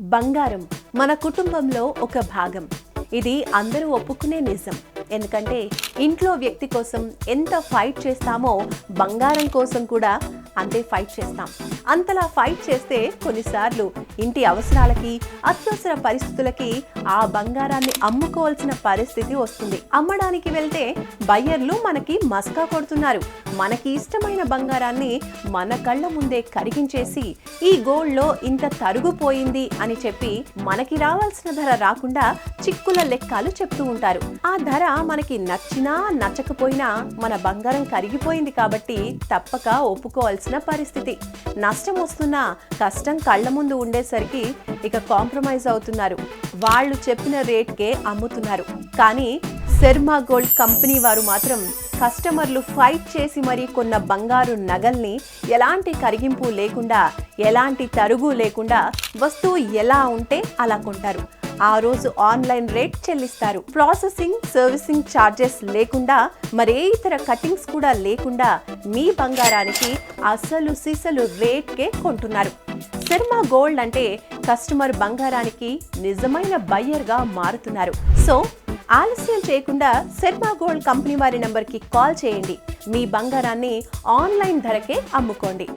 బంగారం మన కుటుంబంలో ఒక భాగం. ఇది అందరూ ఒప్పుకునే నిజం. ఎందుకంటే ఇంట్లో వ్యక్తి కోసం ఎంత ఫైట్ చేస్తామో బంగారం కోసం కూడా అంతే ఫైట్ చేస్తాం. అంతలా ఫైట్ చేస్తే కొన్నిసార్లు ఇంటి అవసరాలకి అత్యవసర పరిస్థితులకి ఆ బంగారాన్ని అమ్ముకోవాల్సిన పరిస్థితి వస్తుంది. అమ్మడానికి వెళ్తే బయ్యర్లు మనకి మస్కా కొడుతున్నారు. మనకి ఇష్టమైన బంగారాన్ని మన కళ్ళ ముందే కరిగించేసి ఈ గోల్డ్లో ఇంత తరుగుపోయింది అని చెప్పి మనకి రావాల్సిన ధర రాకుండా చిక్కుల లెక్కలు చెప్తూ ఉంటారు. ఆ ధర మనకి నచ్చినా నచ్చకపోయినా మన బంగారం కరిగిపోయింది కాబట్టి తప్పక ఒప్పుకోవాల్సిన పరిస్థితి. నష్టం వస్తున్నా కష్టం కళ్ళ ముందు ఉండేసరికి ఇక కాంప్రమైజ్ అవుతున్నారు. వాళ్ళు చెప్పిన రేట్కే అమ్ముతున్నారు. కానీ శర్మా గోల్డ్ కంపెనీ వారు మాత్రం కస్టమర్లు ఫైట్ చేసి మరీ కొన్న బంగారు నగల్ని ఎలాంటి కరిగింపు లేకుండా ఎలాంటి తరుగు లేకుండా వస్తువు ఎలా ఉంటే అలా కొంటారు. ఆ రోజు ఆన్లైన్ రేట్ చెల్లిస్తారు. ప్రాసెసింగ్ సర్వీసింగ్ ఛార్జెస్ లేకుండా మరే ఇతర కటింగ్స్ కూడా లేకుండా మీ బంగారానికి అసలు సీసలు రేట్కే కొంటున్నారు. శర్మ గోల్డ్ అంటే కస్టమర్ బంగారానికి నిజమైన బయ్యర్గా మారుతున్నారు. సో ఆలస్యం చేయకుండా శర్మా గోల్డ్ కంపెనీ వారి నంబర్కి కాల్ చేయండి. మీ బంగారాన్ని ఆన్లైన్ ధరకే అమ్ముకోండి.